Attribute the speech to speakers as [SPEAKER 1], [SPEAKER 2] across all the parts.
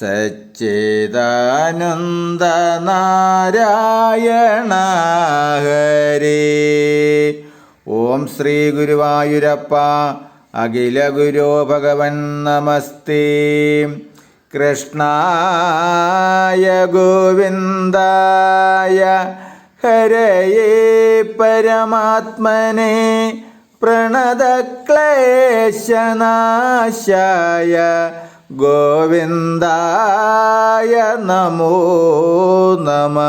[SPEAKER 1] സച്ചിദാനന്ദ നാരായണ ഹരി ഓം ശ്രീ ഗുരുവായൂരപ്പ അഖില ഗുരോ ഭഗവൻ നമസ്തേ. കൃഷ്ണായ ഗോവിന്ദായ ഹരയേ പരമാത്മനെ പ്രണതക്ലേശനാശായ. ഗോവിന്ദായ നമോ നമ.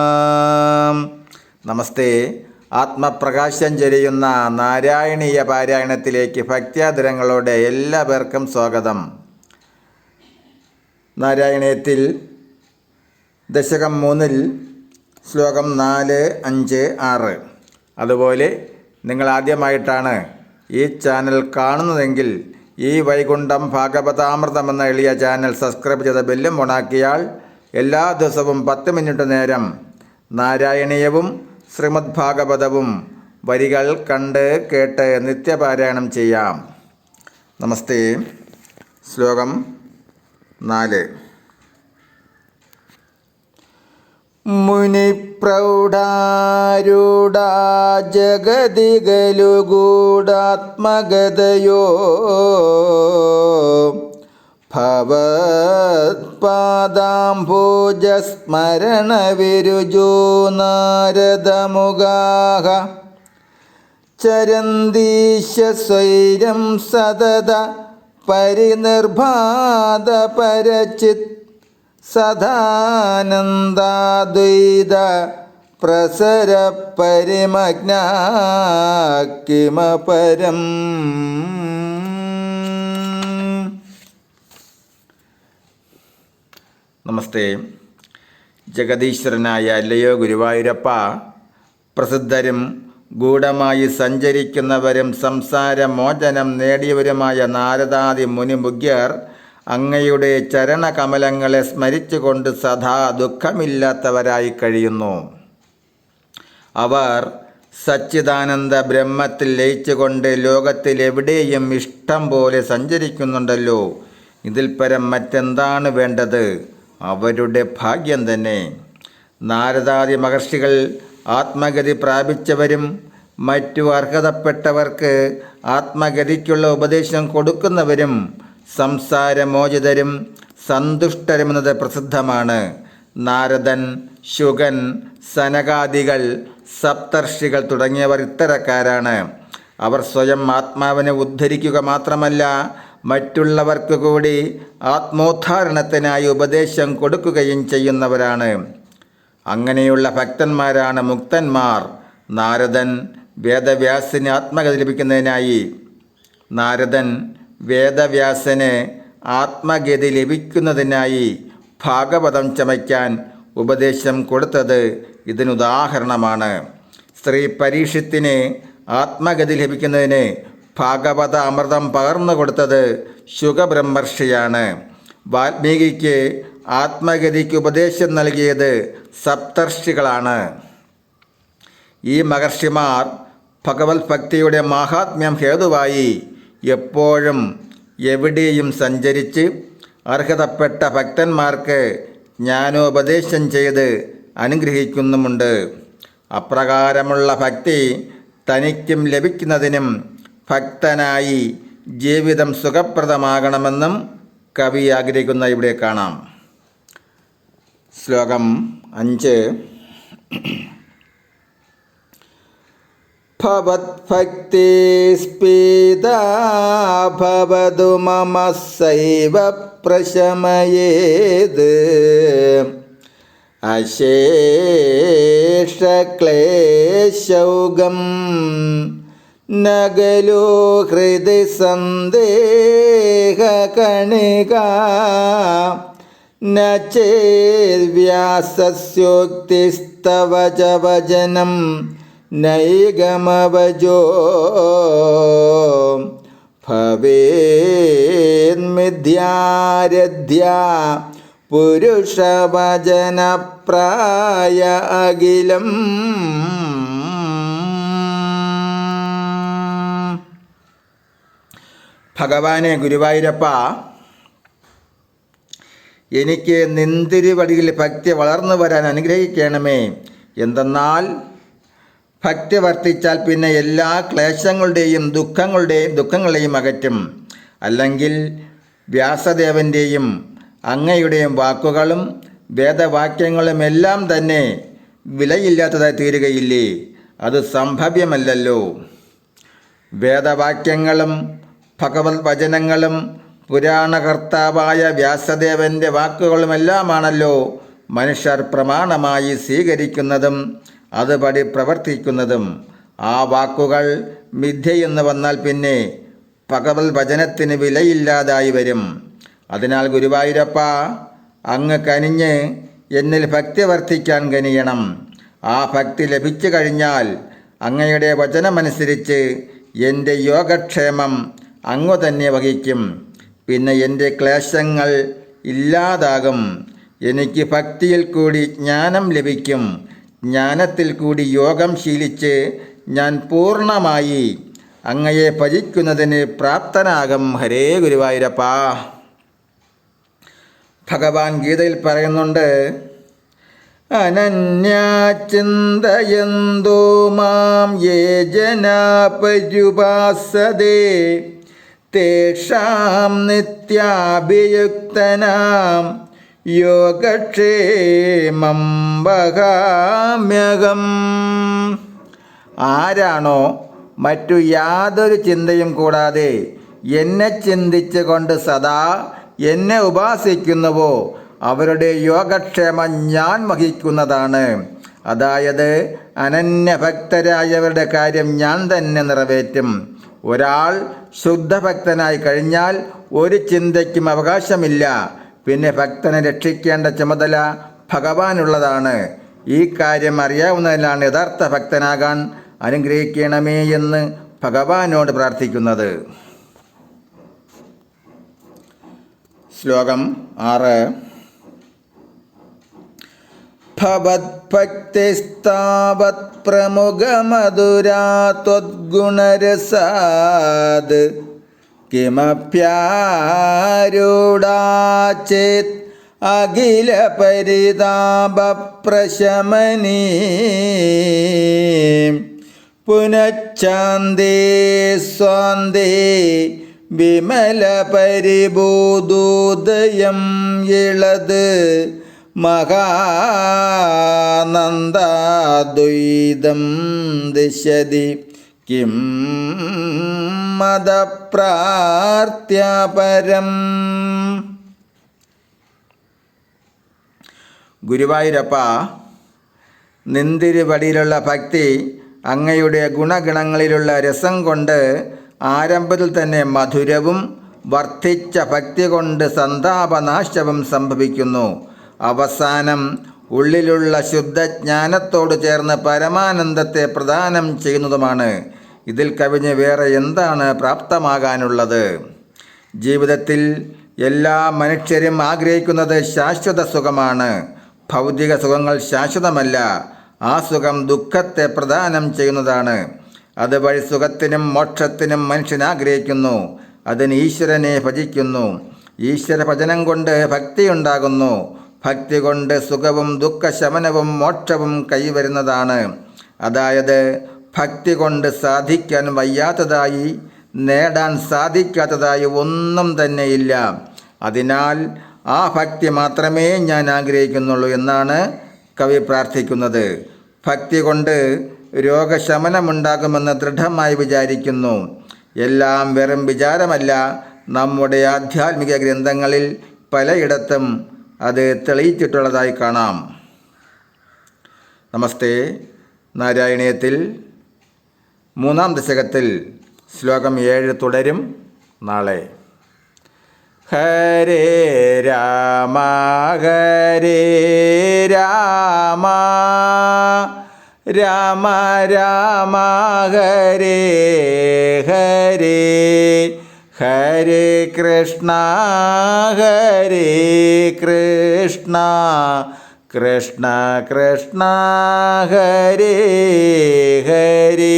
[SPEAKER 1] നമസ്തേ. ആത്മപ്രകാശം ചെരിയുന്ന നാരായണീയ പാരായണത്തിലേക്ക് ഭക്ത്യാദരങ്ങളോടെ എല്ലാ പേർക്കും സ്വാഗതം. നാരായണീയത്തിൽ ദശകം മൂന്നിൽ ശ്ലോകം നാല് അഞ്ച് ആറ്. അതുപോലെ നിങ്ങൾ ആദ്യമായിട്ടാണ് ഈ ചാനൽ കാണുന്നതെങ്കിൽ ഈ വൈകുണ്ഠം ഭാഗവതാമൃതം എന്ന എളിയ ചാനൽ സബ്സ്ക്രൈബ് ചെയ്ത ബെല്ലും ഓണാക്കിയാൽ എല്ലാ ദിവസവും പത്ത് മിനിറ്റ് നേരം നാരായണീയവും ശ്രീമദ് ഭാഗവതവും വരികൾ കണ്ട് കേട്ട് നിത്യപാരായണം ചെയ്യാം. നമസ്തേ. ശ്ലോകം നാല്. മുനിപ്രൗഢാരൂഢാ ജഗതികലുഗൂഢാത്മഗതയോ ഭവത്പാദാംഭോജസ്മരണവിരുജോ നാരദമുഗാഹ ചരന്തീശ സ്വൈരം സതത പരിനിർഭാത പരചിത് സദാനന്ദാദ്വൈത പ്രസര പരിമജ്ഞ നമസ്തേ. ജഗദീശ്വരനായ അല്ലയോ ഗുരുവായൂരപ്പ പ്രസിദ്ധരും ഗൂഢമായി സഞ്ചരിക്കുന്നവരും സംസാരമോചനം നേടിയവരുമായ നാരദാദി മുനിമുഗ്യർ അങ്ങയുടെ ചരണകമലങ്ങളെ സ്മരിച്ചുകൊണ്ട് സദാ ദുഃഖമില്ലാത്തവരായി കഴിയുന്നു. അവർ സച്ചിദാനന്ദ ബ്രഹ്മത്തിൽ ലയിച്ചുകൊണ്ട് ലോകത്തിൽ എവിടെയും ഇഷ്ടം പോലെ സഞ്ചരിക്കുന്നുണ്ടല്ലോ. ഇതിൽ പരം മറ്റെന്താണ് വേണ്ടത്? അവരുടെ ഭാഗ്യം തന്നെ. നാരദാദി മഹർഷികൾ ആത്മഗതി പ്രാപിച്ചവരും മറ്റു അർഹതപ്പെട്ടവർക്ക് ആത്മഗതിക്കുള്ള ഉപദേശം കൊടുക്കുന്നവരും സംസാരമോചിതരും സന്തുഷ്ടരുമെന്നത് പ്രസിദ്ധമാണ്. നാരദൻ ശുഗൻ സനകാദികൾ സപ്തർഷികൾ തുടങ്ങിയവർ ഇത്തരക്കാരാണ്. അവർ സ്വയം ആത്മാവിനെ ഉദ്ധരിക്കുക മാത്രമല്ല മറ്റുള്ളവർക്ക് കൂടി ആത്മോദ്ധാരണത്തിനായി ഉപദേശം കൊടുക്കുകയും ചെയ്യുന്നവരാണ്. അങ്ങനെയുള്ള ഭക്തന്മാരാണ് മുക്തന്മാർ. നാരദൻ വേദവ്യാസിന് ആത്മകഥ ലഭിക്കുന്നതിനായി. നാരദൻ വേദവ്യാസന് ആത്മഗതി ലഭിക്കുന്നതിനായി ഭാഗവതം ചമയ്ക്കാൻ ഉപദേശം കൊടുത്തത് ഇതിനുദാഹരണമാണ്. സ്ത്രീ പരീക്ഷത്തിന് ആത്മഗതി ലഭിക്കുന്നതിന് ഭാഗവത അമൃതം പകർന്നു കൊടുത്തത് ശുഖബ്രഹ്മർഷിയാണ് വാൽമീകിക്ക് ആത്മഗതിക്ക് ഉപദേശം നൽകിയത് സപ്തർഷികളാണ്. ഈ മഹർഷിമാർ ഭഗവത് ഭക്തിയുടെ മാഹാത്മ്യം ഹേതുവായി എപ്പോഴും എവിടെയും സഞ്ചരിച്ച് അർഹതപ്പെട്ട ഭക്തന്മാർക്ക് ജ്ഞാനോപദേശം ചെയ്ത് അനുഗ്രഹിക്കുന്നുമുണ്ട്. അപ്രകാരമുള്ള ഭക്തി തനിക്കും ലഭിക്കുന്നതിനും ഭക്തനായി ജീവിതം സുഖപ്രദമാകണമെന്നും കവി ആഗ്രഹിക്കുന്ന ഇവിടെ കാണാം. ശ്ലോകം അഞ്ച്. भवद्भक्तिस्पीदा भवतु मम सैव प्रशमयेद् अशेषक्लेशौगं नगलो हृदि सन्देहकणिका न चेद्व्यासस्योक्तिस्तव च वचनम् നൈഗമവജോ ഭവേന്മിഥ്യാരധ്യ പുരുഷവചനപ്രായ അഖിലം. ഭഗവാനെ ഗുരുവായൂരപ്പ എനിക്ക് നിന്തിരിവടിയിൽ ഭക്തി വളർന്നു വരാൻ അനുഗ്രഹിക്കണമേ. എന്തെന്നാൽ ഭക്തി വർത്തിച്ചാൽ പിന്നെ എല്ലാ ക്ലേശങ്ങളുടെയും ദുഃഖങ്ങളുടെയും ദുഃഖങ്ങളെയും അകറ്റും. അല്ലെങ്കിൽ വ്യാസദേവന്റെയും അങ്ങയുടെയും വാക്കുകളും വേദവാക്യങ്ങളും എല്ലാം തന്നെ വിലയില്ലാത്തതായി തീരുകയില്ലേ? അത് സംഭവ്യമല്ലല്ലോ. വേദവാക്യങ്ങളും ഭഗവത് വചനങ്ങളും പുരാണകർത്താവായ വ്യാസദേവന്റെ വാക്കുകളുമെല്ലാമാണല്ലോ മനുഷ്യർ പ്രമാണമായി സ്വീകരിക്കുന്നതും. അതുപടി പ്രവർത്തിക്കുന്നതും ആ വാക്കുകൾ മിഥ്യയെന്ന് വന്നാൽ പിന്നെ ഭഗവത് വചനത്തിന് വിലയില്ലാതായി വരും. അതിനാൽ ഗുരുവായൂരപ്പ അങ്ങ് കനിഞ്ഞ് എന്നിൽ ഭക്തി വർദ്ധിക്കാൻ കനിയണം. ആ ഭക്തി ലഭിച്ചു കഴിഞ്ഞാൽ അങ്ങയുടെ വചനമനുസരിച്ച് എന്റെ യോഗക്ഷേമം അങ്ങു തന്നെ വഹിക്കും. പിന്നെ എന്റെ ക്ലേശങ്ങൾ ഇല്ലാതാകും. എനിക്ക് ഭക്തിയിൽ കൂടി ജ്ഞാനം ലഭിക്കും. ജ്ഞാനത്തിൽ കൂടി യോഗം ശീലിച്ച് ഞാൻ പൂർണമായി അങ്ങയെ ഭജിക്കുന്നതിന് പ്രാപ്തനാകും. ഹരേ ഗുരുവായൂരപ്പ. ഭഗവാൻ ഗീതയിൽ പറയുന്നുണ്ട് അനന്യാചിന്തയന്തോ മാം യേ ജനാപരുപാസതേ തേഷാം നിത്യാഭിയുക്തനാം യോഗക്ഷേമം വഹാമ്യകം ആരാണോ മറ്റു യാതൊരു ചിന്തയും കൂടാതെ എന്നെ ചിന്തിച്ചുകൊണ്ട് സദാ എന്നെ ഉപാസിക്കുന്നുവോ അവരുടെ യോഗക്ഷേമം ഞാൻ വഹിക്കുന്നതാണ്. അതായത് അനന്യഭക്തരായവരുടെ കാര്യം ഞാൻ തന്നെ നിറവേറ്റും. ഒരാൾ ശുദ്ധഭക്തനായി കഴിഞ്ഞാൽ ഒരു ചിന്തയ്ക്കും അവകാശമില്ല. പിന്നെ ഭക്തനെ രക്ഷിക്കേണ്ട ചുമതല ഭഗവാനുള്ളതാണ്. ഈ കാര്യം അറിയാവുന്നതിലാണ് യഥാർത്ഥ ഭക്തനാകാൻ അനുഗ്രഹിക്കണമേ എന്ന് ഭഗവാനോട് പ്രാർത്ഥിക്കുന്നത്. ശ്ലോകം ആറ്. ഭവത്ഭക്തിസ്താവത് പ്രമുഖമധുരാ ത്വദ്ഗുണരസാത് കിമപ്യാരൂഢാചേത് അഖില പരിതാപപ്രശമനീ. പുനഃച്ചാന്തേ സ്വാന്തേ വിമല പരിഭൂതോദയം ഇളത് മഹാനന്ദാദ്വൈതം ദിശതി. കിം മതപ്രാർത്യാപരം ഗുരുവായൂരപ്പ നിന്തിരിപടിയിലുള്ള ഭക്തി അങ്ങയുടെ ഗുണഗണങ്ങളിലുള്ള രസം കൊണ്ട് ആരംഭത്തിൽ തന്നെ മധുരവും വർദ്ധിച്ച ഭക്തി കൊണ്ട് സന്താപനാശവും സംഭവിക്കുന്നു. അവസാനം ഉള്ളിലുള്ള ശുദ്ധജ്ഞാനത്തോട് ചേർന്ന് പരമാനന്ദത്തെ പ്രദാനം ചെയ്യുന്നതുമാണ് ഇതിൽ കവിഞ്ഞ് വേറെ എന്താണ് പ്രാപ്തമാകാനുള്ളത്? ജീവിതത്തിൽ എല്ലാ മനുഷ്യരും ആഗ്രഹിക്കുന്നത് ശാശ്വത സുഖമാണ്. ഭൗതിക സുഖങ്ങൾ ശാശ്വതമല്ല. ആ സുഖം ദുഃഖത്തെ പ്രദാനം ചെയ്യുന്നതാണ്. അതുവഴി സുഖത്തിനും മോക്ഷത്തിനും മനുഷ്യൻ ആഗ്രഹിക്കുന്നു. അതിന് ഈശ്വരനെ ഭജിക്കുന്നു. ഈശ്വര ഭജനം കൊണ്ട് ഭക്തിയുണ്ടാകുന്നു ഭക്തി കൊണ്ട് സുഖവും ദുഃഖശമനവും മോക്ഷവും കൈവരുന്നതാണ്. അതായത് ഭക്തി കൊണ്ട് സാധിക്കാൻ വയ്യാത്തതായി നേടാൻ സാധിക്കാത്തതായി ഒന്നും തന്നെയില്ല അതിനാൽ ആ ഭക്തി മാത്രമേ ഞാൻ ആഗ്രഹിക്കുന്നുള്ളൂ എന്നാണ് കവി പ്രാർത്ഥിക്കുന്നത്. ഭക്തി കൊണ്ട് രോഗശമനമുണ്ടാകുമെന്ന് ദൃഢമായി വിചാരിക്കുന്നു. എല്ലാം വെറും വിചാരമല്ല നമ്മുടെ ആധ്യാത്മിക ഗ്രന്ഥങ്ങളിൽ പലയിടത്തും അത് തെളിയിച്ചിട്ടുള്ളതായി കാണാം. നമസ്തേ. നാരായണീയത്തിൽ മൂന്നാം ദശകത്തിൽ ശ്ലോകം ഏഴ് തുടരും. നാളെ. ഹരേ രാമ ഹരേ രാമ. രാമ രാമ ഹരേ ഹരേ. ഹരേ കൃഷ്ണ ഹരേ കൃഷ്ണ. കൃഷ്ണ കൃഷ്ണ ഹരേ ഹരേ.